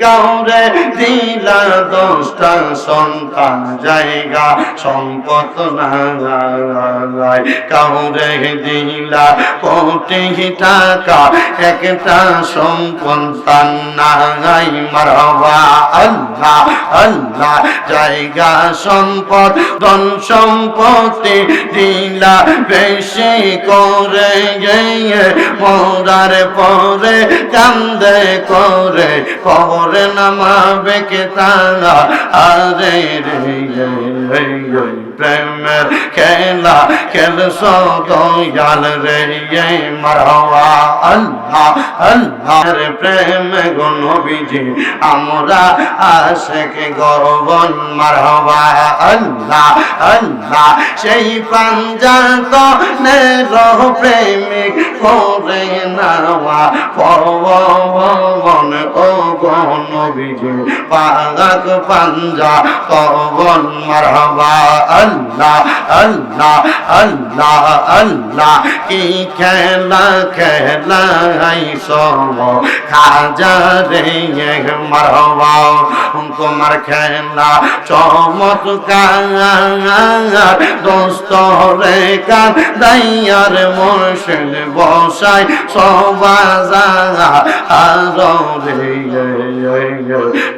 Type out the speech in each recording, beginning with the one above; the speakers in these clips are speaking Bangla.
কাউরে দিলা দশটা সন্তান, জায়গা, সম্পদ নাই কাউরে দিলা কোটি টাকা, একটা সন্তান নাই। মারবা আল্লাহ আল্লাহ, জায়গা, সম্পদ, ধন সম্পত্তি দিলা বেশি করে গিয়ে মরার পরে কান্দে করে কবরে নামাবে কে তারা? আরে রে। রে প্রেমের খেলা খেলছ দয়াল রে মারওয়া আল্লাহ আল্লাহ রে প্রেম গনবিজি আমরা আশেক গরবন মারওয়া আল্লাহ আল্লাহ। সেই পাঞ্জাত নের প্রেমিক করে নাওয়া পবন ও গনবিজি পাগাক পাঞ্জা পবন মারওয়া আল্লাহ আল্লাহ আল্লাহ আল্লাহ, কি খেলা খেলা সব খাজা রে মারবা তোমার খেলা চমৎকার, দোস্ত রে কান দাইয়ার মুর্শিদ বসাই সবাজা। আর রে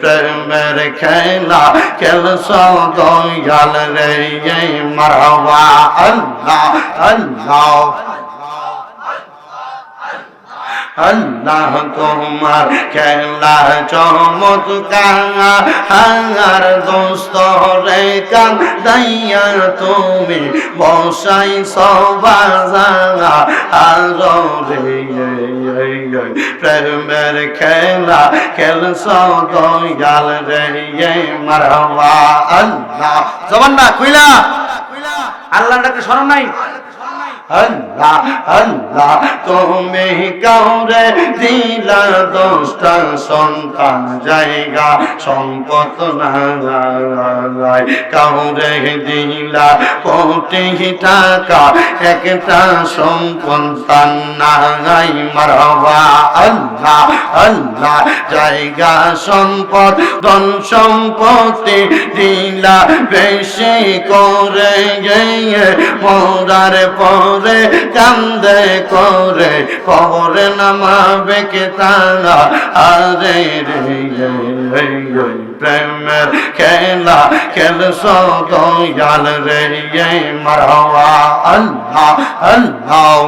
প্রেমের খেলা খেলছ দয়াল রে মারবা আল্লাহ আল্লাহ আল্লাহ তোমার খেলা চমৎকার দোস্ত রে কান দাইয়া তুমি বসাই সবাজা আর প্রেমের খেলা খেলছ দয়াল রে মারবা আল্লাহ। জবান না কইলা আল্লাহ ডাকে স্মরণ নাই? আল্লাহ আল্লাহ, তুমি কাউরে দিলা দশটা সন্তান জায়গা, সম্পদ নাই কাউরে দিলা কোটি টাকা, একটা সন্তান নাই মারবা। আল্লাহ আল্লাহ, জায়গা, সম্পদ, ধন সম্পত্তি দিলা বেশি করে গিয়ে মরার পরে কান্দে করে কবরে নামাবে কে তারা আরে রে প্রেমের খেলা খেলছ দয়াল রে মারওয়া। আল্লাহ আল্লাহ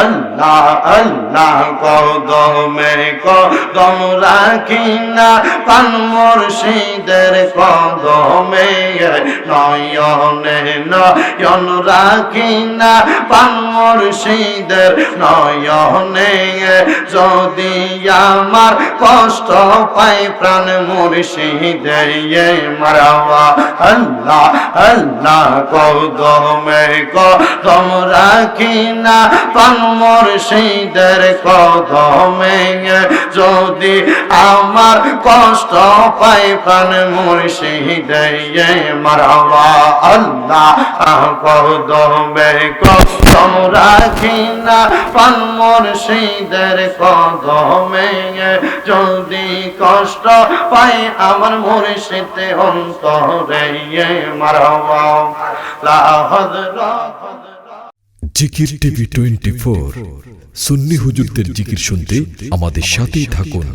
আল্লাহ আল্লাহ কদমে কদম রাখি না পান মুর্শিদের কদমে নয়নে নয়ন রাখি না পান মুর্শিদের নয়নে। যদি আমার কষ্ট পাই প্রাণ মুর্শিদে মারাওয়া। আল্লাহ আল্লাহ কদমে কদম রাখি না পান মুর্শিদের কদমে যদি আমার কষ্ট পাই প্রাণ মুর্শিদে মারাওয়া আল্লাহ কদমে কদম রাখি না পান মুর্শিদের কদমে যদি কষ্ট পাই আমার মুর্শিদে অন্তরে মারাওয়া লা হযরত জিকির টিভি টোয়েন্টি ফোর। সুন্নি হুজুরদের জিকির শুনতে আমাদের সাথেই থাকুন।